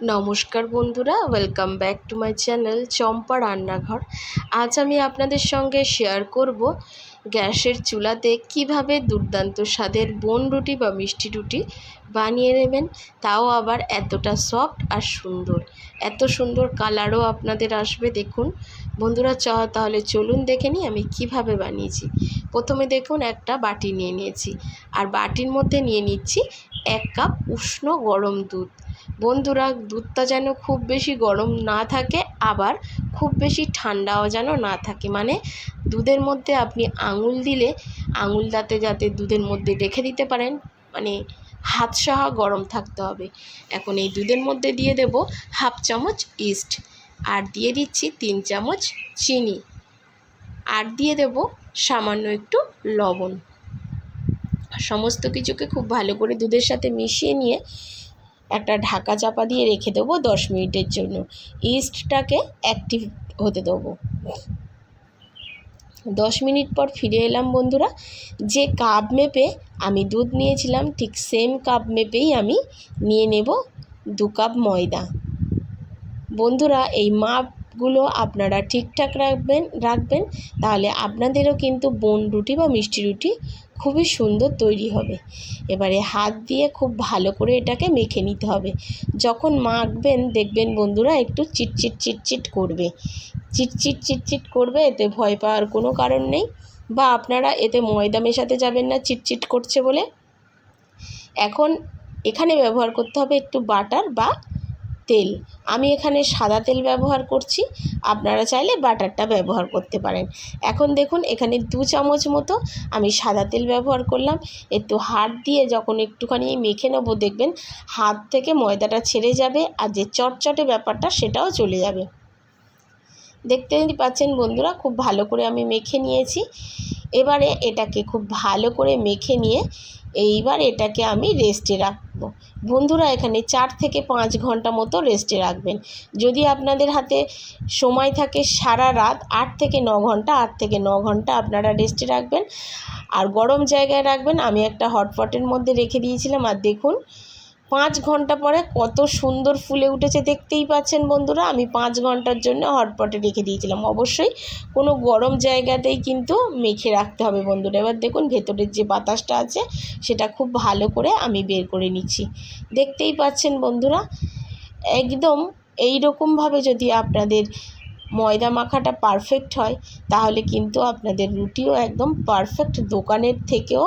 নমস্কার বন্ধুরা welcome back to my channel Champa Rannaghor. আজ আমি আপনাদের সঙ্গে শেয়ার করব গ্যাসের চুলাতে কীভাবে দুর্দান্ত স্বাদের বন রুটি বা মিষ্টি রুটি বানিয়ে নেবেন, তাও আবার এতটা সফট আর সুন্দর। এত সুন্দর কালারও আপনাদের আসবে, দেখুন। বন্ধুরা, চ, তাহলে চলুন দেখে নিই আমি কীভাবে বানিয়েছি। প্রথমে দেখুন, একটা বাটি নিয়ে নিয়েছি। আর বাটির মধ্যে নিয়ে নিচ্ছি এক কাপ উষ্ণ গরম দুধ। বন্ধুরা, দুধটা যেন খুব বেশি গরম না থাকে, আবার খুব বেশি ঠান্ডাও যেন না থাকে। মানে দুধের মধ্যে আপনি আঙুল দিলে আঙুল আঙুলটাতে যাতে দুধের মধ্যে রেখে দিতে পারেন মানে হাত সহা গরম থাকতে হবে। এখন এই দুধের মধ্যে দিয়ে দেব হাফ চামচ ইস্ট আর দিয়ে দিচ্ছি তিন চামচ চিনি। আর দিয়ে দেব সামান্য একটু লবণ। সমস্ত কিছুকে খুব ভালো করে দুধের সাথে মিশিয়ে নিয়ে একটা ঢাকা চাপা দিয়ে রেখে দেবো দশ মিনিটের জন্য। ইস্টটাকে অ্যাক্টিভ হতে দেবো। দশ মিনিট পর ফিরে এলাম বন্ধুরা। যে কাপ মেপে আমি দুধ নিয়েছিলাম, ঠিক সেম কাপ মেপেই আমি নিয়ে নেব দু কাপ ময়দা। বন্ধুরা, এই মাপগুলো আপনারা ঠিকঠাক রাখবেন রাখবেন, তাহলে আপনাদেরও কিন্তু বোন রুটি বা মিষ্টি রুটি খুবই সুন্দর তৈরি হবে। এবারে হাত দিয়ে খুব ভালো করে এটাকে মেখে নিতে হবে। যখন মাখবেন, দেখবেন বন্ধুরা একটু চিটচিট চিটচিট করবে। চিটচিট চিটচিট করবে, এতে ভয় পাওয়ার কোনো কারণ নেই। বা আপনারা এতে ময়দা মেশাতে যাবেন না, চিটচিট করছে বলে। এখন এখানে ব্যবহার করতে হবে একটু বাটার বা তেল। আমি এখানে সাদা তেল ব্যবহার করছি। আপনারা চাইলে বাটারটা ব্যবহার করতে পারেন। এখন দেখুন, এখানে দু চামচ মতো আমি সাদা তেল ব্যবহার করলাম। একটু হাত দিয়ে যখন একটুখানি মেখে নেব, দেখবেন হাত থেকে ময়দাটা ছেড়ে যাবে আর যে চটচটে ব্যাপারটা সেটাও চলে যাবে। দেখতে পাচ্ছেন বন্ধুরা, খুব ভালো করে আমি মেখে নিয়েছি। এবারে এটাকে খুব ভালো করে মেখে নিয়ে এইবার এটাকে আমি রেস্টে রাখব বন্ধুরা, এখানে চার থেকে পাঁচ ঘণ্টা মতো রেস্টে রাখবেন। যদি আপনাদের হাতে সময় থাকে সারা রাত, আট থেকে ন ঘণ্টা, আট থেকে ন ঘণ্টা আপনারা রেস্টে রাখবেন। আর গরম জায়গায় রাখবেন, আমি একটা হটপটের মধ্যে রেখে দিয়েছিলাম। আর দেখুন পাঁচ ঘণ্টা পরে কত সুন্দর ফুলে উঠেছে, দেখতেই পাচ্ছেন বন্ধুরা। আমি পাঁচ ঘণ্টার জন্য হটপটে রেখে দিয়েছিলাম। অবশ্যই কোনো গরম জায়গাতেই কিন্তু মেখে রাখতে হবে বন্ধুরা। এবার দেখুন, ভেতরের যে বাতাসটা আছে, সেটা খুব ভালো করে আমি বের করে নিচ্ছি। দেখতেই পাচ্ছেন বন্ধুরা, একদম এই রকমভাবে যদি আপনাদের ময়দা মাখাটা পারফেক্ট হয়, তাহলে কিন্তু আপনাদের রুটিও একদম পারফেক্ট দোকানের থেকেও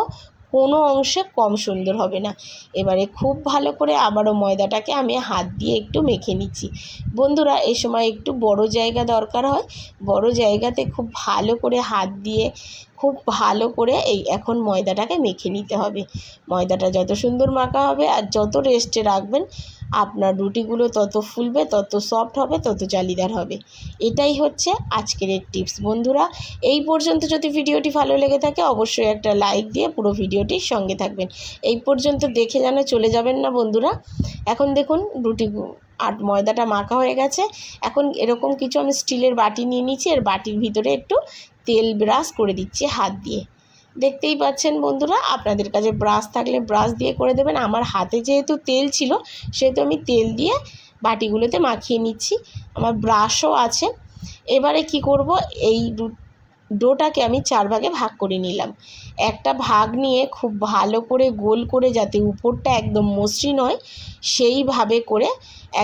কোনো অংশে কম সুন্দর হবে না। এবারে খুব ভালো করে আবারও ময়দাটাকে আমি হাত দিয়ে একটু মেখে নিচ্ছি। বন্ধুরা, এ সময় একটু বড় জায়গা দরকার হয়। বড় জায়গাতে খুব ভালো করে হাত দিয়ে, খুব ভালো করে এই এখন ময়দাটাকে মেখে নিতে হবে। ময়দাটা যত সুন্দর মাখা হবে আর যত রেস্টে রাখবেন আপনার রুটিগুলো তত ফুলবে, তত সফট হবে, তত জালিদার হবে। এটাই হচ্ছে আজকের টিপস বন্ধুরা, এই পর্যন্ত যদি ভিডিওটি ভালো লেগে থাকে, অবশ্যই একটা লাইক দিয়ে পুরো ভিডিওটির সঙ্গে থাকবেন। এই পর্যন্ত দেখে যেন চলে যাবেন না বন্ধুরা। এখন দেখুন, রুটি আর ময়দাটা মাখা হয়ে গেছে। এখন এরকম কিছু আমি স্টিলের বাটি নিয়ে নিচ্ছি। আর বাটির ভিতরে একটু তেল ব্রাশ করে দিচ্ছি হাত দিয়ে। দেখতেই পাচ্ছেন বন্ধুরা, আপনাদের কাছে ব্রাশ থাকলে ব্রাশ দিয়ে করে দেবেন। আমার হাতে যেহেতু তেল ছিল, সেহেতু আমি তেল দিয়ে বাটিগুলোতে মাখিয়ে নিচ্ছি। আমার ব্রাশও আছে। এবারে কি করব? এই ডোটাকে আমি চার ভাগে ভাগ করে নিলাম। একটা ভাগ নিয়ে খুব ভালো করে গোল করে, যাতে উপরটা একদম মসৃণ হয়, সেইভাবে করে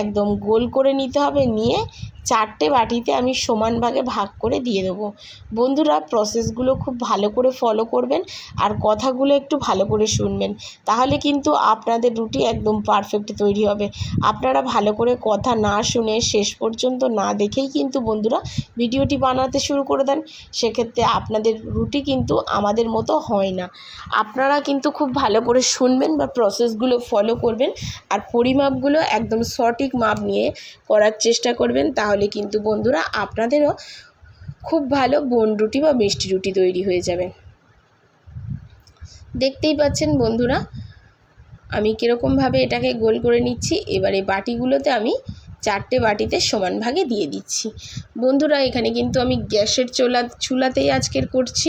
একদম গোল করে নিতে হবে। নিয়ে চারটে বাটিতে আমি সমান ভাগে ভাগ করে দিয়ে দেবো। বন্ধুরা প্রসেসগুলো খুব ভালো করে ফলো করবেন আর কথাগুলো একটু ভালো করে শুনবেন। তাহলে কিন্তু আপনাদের রুটি একদম পারফেক্ট তৈরি হবে। আপনারা ভালো করে কথা না শুনে শেষ পর্যন্ত না দেখেই কিন্তু বন্ধুরা ভিডিওটি বানাতে শুরু করে দেন। সেক্ষেত্রে আপনাদের রুটি কিন্তু আমাদের মতো হয় না। আপনারা কিন্তু খুব ভালো করে শুনবেন বা প্রসেসগুলো ফলো করবেন আর পরিমাপগুলো একদম সঠিক মাপ নিয়ে করার চেষ্টা করবেন। তাহলে তাহলে কিন্তু বন্ধুরা আপনাদেরও খুব ভালো বোন রুটি বা মিষ্টি রুটি তৈরি হয়ে যাবে। দেখতেই পাচ্ছেন বন্ধুরা, আমি কীরকমভাবে এটাকে গোল করে নিচ্ছি, এবারে বাটিগুলোতে আমি চারটে বাটিতে সমান ভাগে দিয়ে দিচ্ছি। বন্ধুরা, এখানে কিন্তু আমি গ্যাসের চোলা, চুলাতেই আজকের করছি।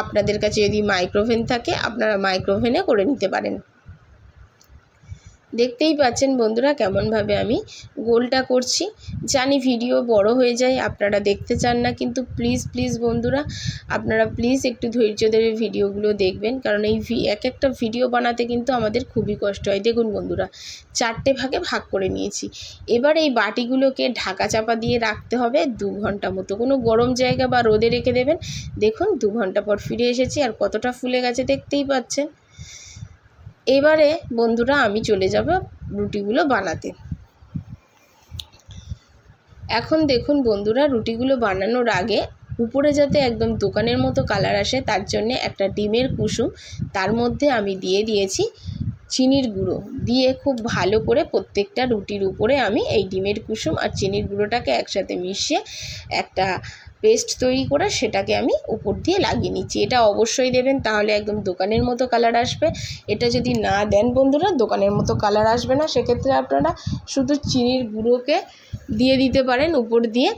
আপনাদের কাছে যদি মাইক্রোভেন থাকে, আপনারা মাইক্রোভেনে করে নিতে পারেন। দেখতেই পাচ্ছেন বন্ধুরা কেমনভাবে আমি গোলটা করছি। জানি ভিডিও বড় হয়ে যায়, আপনারা দেখতে চান না, কিন্তু প্লিজ প্লিজ বন্ধুরা, আপনারা প্লিজ একটু ধৈর্য ধরে ভিডিওগুলো দেখবেন, কারণ এই এক একটা ভিডিও বানাতে কিন্তু আমাদের খুবই কষ্ট হয়। দেখুন বন্ধুরা, চারটে ভাগে ভাগ করে নিয়েছি। এবার এই বাটিগুলোকে ঢাকা চাপা দিয়ে রাখতে হবে দু ঘণ্টা মতো। কোনো গরম জায়গা বা রোদে রেখে দেবেন। দেখুন দু ঘণ্টা পর ফিরে এসেছি, আর কতটা ফুলে গেছে দেখতেই পাচ্ছেন। এবারে বন্ধুরা আমি চলে যাব রুটিগুলো বানাতে। এখন দেখুন বন্ধুরা রুটিগুলো বানানোর আগে উপরে যাতে একদম দোকানের মতো কালার আসে তার জন্যে একটা ডিমের কুসুম, তার মধ্যে আমি দিয়ে দিয়েছি চিনির গুঁড়ো। দিয়ে খুব ভালো করে প্রত্যেকটা রুটির উপরে আমি এই ডিমের কুসুম আর চিনির গুঁড়োটাকে একসাথে মিশিয়ে একটা পেস্ট তৈরি করে সেটাকে আমি উপর দিয়ে লাগিয়ে নিচ্ছি। এটা অবশ্যই দেবেন, তাহলে একদম দোকানের মতো কালার আসবে। এটা যদি না দেন বন্ধুরা, দোকানের মতো কালার আসবে না। সেক্ষেত্রে আপনারা শুধু চিনির গুঁড়োকে দিয়ে দিতে পারেন উপর দিয়ে।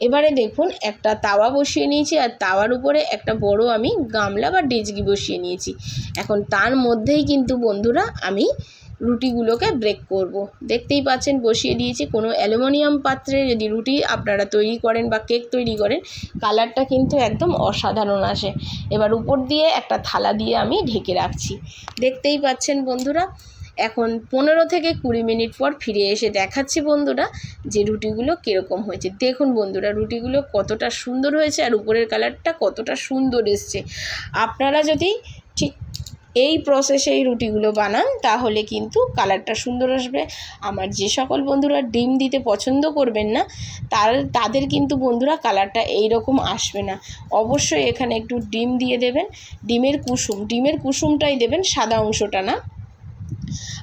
এবারে দেখুন, একটা তাওয়া বসিয়ে নিয়েছি, আর তাওয়ার উপরে একটা বড় আমি গামলা বা ডেচকি বসিয়ে নিয়েছি। এখন তার মধ্যেই কিন্তু বন্ধুরা আমি রুটিগুলোকে ব্রেক করব। দেখতেই পাচ্ছেন, বসিয়ে দিয়েছি কোনো অ্যালুমিনিয়াম পাত্রে। যদি রুটি আপনারা তৈরি করেন বা কেক তৈরি করেন কালারটা কিন্তু একদম অসাধারণ আসে। এবার উপর দিয়ে একটা থালা দিয়ে আমি ঢেকে রাখছি। দেখতেই পাচ্ছেন বন্ধুরা, এখন পনেরো থেকে কুড়ি মিনিট পর ফিরে এসে দেখাচ্ছি বন্ধুরা যে রুটিগুলো কীরকম হয়েছে। দেখুন বন্ধুরা, রুটিগুলো কতটা সুন্দর হয়েছে আর উপরের কালারটা কতটা সুন্দর এসছে। আপনারা যদি ঠিক এই প্রসেসে এই রুটিগুলো বানান, তাহলে কিন্তু কালারটা সুন্দর আসবে। আমার যে সকল বন্ধুরা ডিম দিতে পছন্দ করবেন না, তার, তাদের কিন্তু বন্ধুরা কালারটা এই রকম আসবে না। অবশ্যই এখানে একটু ডিম দিয়ে দেবেন, ডিমের কুসুম, ডিমের কুসুমটাই দেবেন সাদা অংশটা না।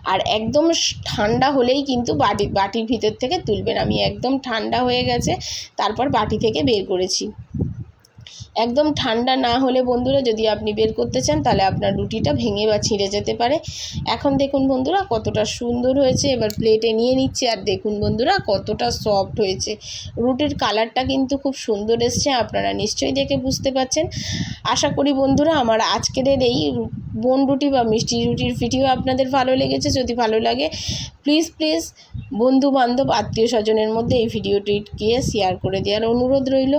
আর একদম ঠান্ডা হলেই কিন্তু বাটি, বাটির ভিতর থেকে তুলবেন। আমি একদম ঠান্ডা হয়ে গেছে, তারপর বাটি থেকে বের করেছি। একদম ঠান্ডা না হলে বন্ধুরা যদি আপনি বের করতে চান, তাহলে আপনার রুটিটা ভেঙে বা ছিঁড়ে যেতে পারে। এখন দেখুন বন্ধুরা, কতটা সুন্দর হয়েছে। এবার প্লেটে নিয়ে নিচ্ছে আর দেখুন বন্ধুরা, কতটা সফট হয়েছে। রুটির কালারটা কিন্তু খুব সুন্দর এসছে, আপনারা নিশ্চয়ই দেখে বুঝতে পারছেন। আশা করি বন্ধুরা, আমার আজকের এই বোন রুটি বা মিষ্টি রুটির ভিডিও আপনাদের ভালো লেগেছে, যদি ভালো লাগে প্লিজ প্লিজ বন্ধু বান্ধব, আত্মীয় স্বজনের মধ্যে এই ভিডিওটিকে শেয়ার করে দেওয়ার অনুরোধ রইল।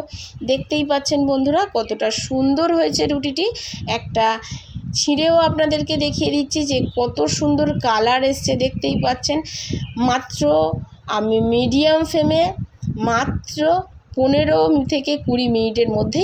দেখতেই পাচ্ছেন বন্ধুরা, কতটা সুন্দর হয়েছে রুটিটি। একটা ছিঁড়েও আপনাদেরকে দেখিয়ে দিচ্ছি যে কত সুন্দর কালার এসছে, দেখতেই পাচ্ছেন। মাত্র আমি মিডিয়াম ফ্লেমে মাত্র পনেরো থেকে কুড়ি মিনিটের মধ্যেই